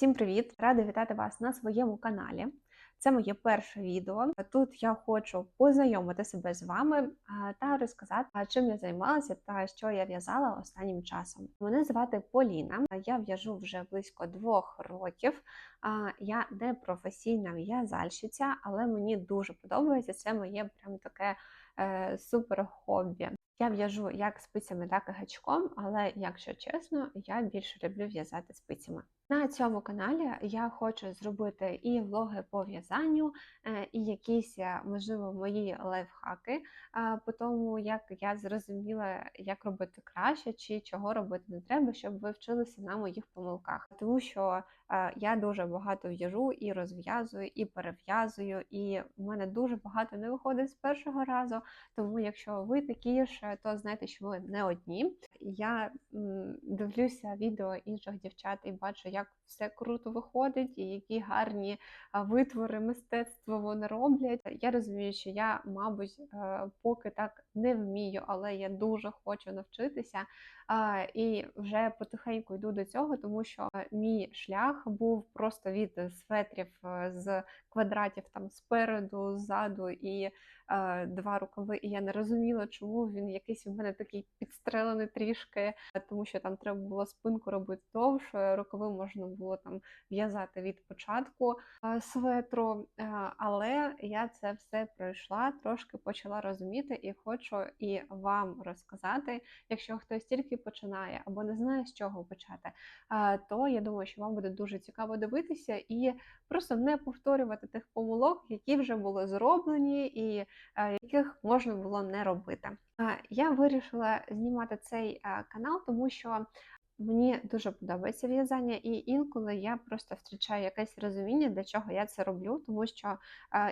Всім привіт! Рада вітати вас на своєму каналі. Це моє перше відео. Тут я хочу познайомити себе з вами та розказати, чим я займалася та що я в'язала останнім часом. Мене звати Поліна. Я в'яжу вже близько двох років. Я не професійна в'язальщиця, але мені дуже подобається. Це моє прям таке е, супер хобі. Я в'яжу як спицями, так і гачком, але якщо чесно, я більше люблю в'язати спицями. На цьому каналі я хочу зробити і влоги по в'язанню, е, і якісь, е, можливо, мої лайфхаки е, по тому, як я зрозуміла, як робити краще чи чого робити не треба, щоб ви вчилися на моїх помилках. Тому що я дуже багато в'яжу і розв'язую, і перев'язую, і в мене дуже багато не виходить з першого разу. Тому, якщо ви такі ж, то знайте, що ви не одні. Я дивлюся відео інших дівчат і бачу, як все круто виходить, і які гарні витвори мистецтва вони роблять. Я розумію, що я, мабуть, е, поки так не вмію, але я дуже хочу навчитися. І вже потихеньку йду до цього, тому що е, мій шлях був просто від светрів е, з квадратів там спереду, ззаду і два рукави. І я не розуміла, чому він якийсь у мене такий підстрелений трішки, тому що там треба було спинку робити довше, рукави можна було там в'язати від початку е, светру. Е, але я це все пройшла, трошки почала розуміти і хочу і вам розказати, якщо хтось тільки починає або не знає, з чого почати, е, то я думаю, що вам буде дуже цікаво дивитися і просто не повторювати тих помилок, які вже були зроблені, і яких можна було не робити. Я вирішила знімати цей канал, тому що. Мені дуже подобається в'язання, і інколи я просто втрачаю якесь розуміння, для чого я це роблю, тому що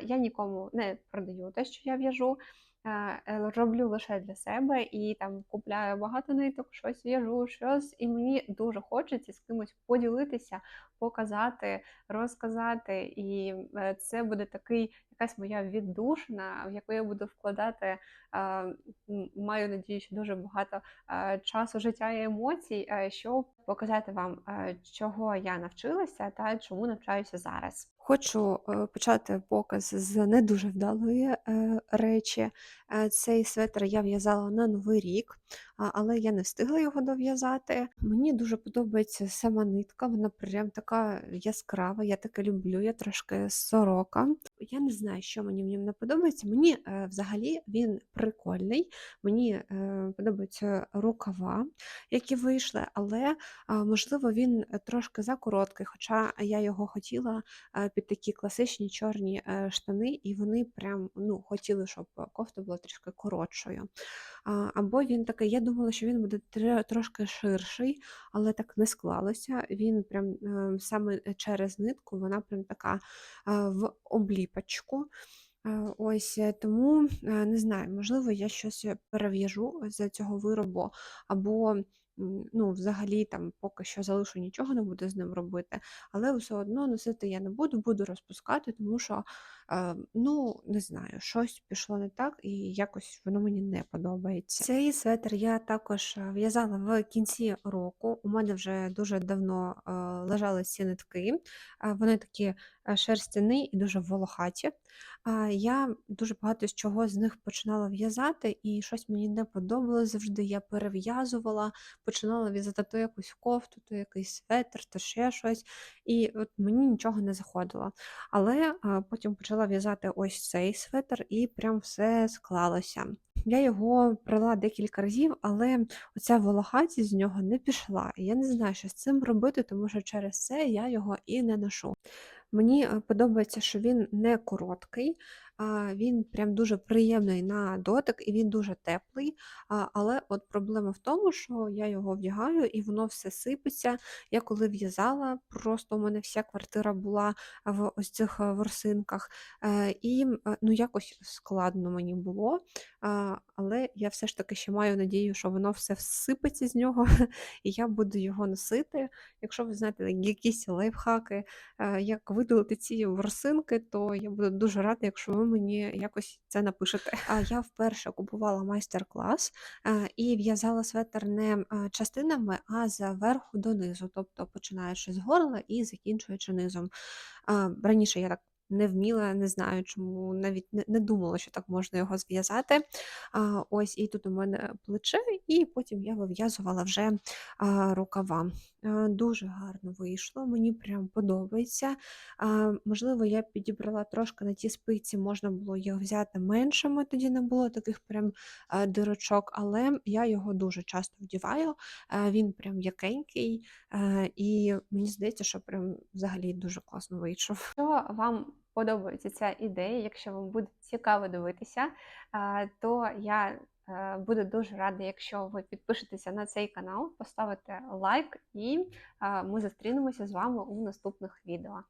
я нікому не продаю те, що я в'яжу. Е, роблю лише для себе і там купляю багато ниток, щось в'яжу, щось, і мені дуже хочеться з кимось поділитися, показати, розказати. І е, це буде такий якась моя віддушина, в яку я буду вкладати, маю надію, що дуже багато часу, життя і емоцій, щоб показати вам, чого я навчилася та чому навчаюся зараз. Хочу е, почати показ з не дуже вдалої е, речі. Е, цей светр я в'язала на новий рік, але я не встигла його дов'язати. Мені дуже подобається сама нитка, вона прям така яскрава, я таке люблю, я трошки сорока. Я не знаю, що мені в ньому не подобається. Мені взагалі він прикольний, мені подобаються рукава, які вийшли, але можливо він трошки закороткий, хоча я його хотіла під такі класичні чорні е, штани, і вони прям ну, хотіли, щоб кофта була трішки коротшою. Або він такий, я думала, що він буде трошки ширший, але так не склалося. Він прям е, саме через нитку, вона прям така в обліпочку. Ось тому не знаю, можливо, я щось перев'яжу з цього виробу, або ну, взагалі там поки що залишу нічого не буду з ним робити, але все одно носити я не буду, буду розпускати, тому що, е, ну, не знаю, щось пішло не так, і якось воно мені не подобається. Цей светр я також е, в'язала в кінці року. У мене вже дуже давно е, лежали ці нитки, вони такі шерстяні і дуже волохаті. Я дуже багато з чого з них починала в'язати, і щось мені не подобалось завжди. Я перев'язувала, починала в'язати то якусь кофту, то якийсь светр, то ще щось. І от мені нічого не заходило. Але потім почала в'язати ось цей светр, і прям все склалося. Я його прила декілька разів, але оця волохатість з нього не пішла. Я не знаю, що з цим робити, тому що через це я його і не ношу. Мені е, подобається, що він не короткий, він прям дуже приємний на дотик і він дуже теплий. Але от проблема в тому, що я його вдягаю і воно все сипеться. Я коли в'язала, просто у мене вся квартира була в ось цих е, ворсинках. Е, і ну, якось складно мені було. Але я все ж таки ще маю надію, що воно все всипеться з нього, і я буду його носити. Якщо ви знаєте якісь лайфхаки, як видалити ці ворсинки, то я буду дуже рада, якщо ви мені якось це напишете. А я вперше купувала майстер-клас е, і в'язала светр не е, частинами, а зверху донизу, тобто починаючи з горла і закінчуючи низом. Раніше я так не вміла, не знаю, чому навіть не, не думала, що так можна його зв'язати. А, Ось, і тут у мене плече, і потім я вив'язувала вже а, рукава. А, Дуже гарно вийшло, мені прям подобається. Можливо, я підібрала трошки на ті спиці, можна було їх взяти меншими, тоді не було таких прям дирочок, але я його дуже часто вдіваю. Він прям м'якенький, е, і мені здається, що прям взагалі дуже класно вийшов. Якщо вам подобається ця ідея, якщо вам буде цікаво дивитися, е, то я е, буду дуже рада, якщо ви підпишетеся на цей канал, поставите лайк, і е, ми зустрінемося з вами у наступних відео.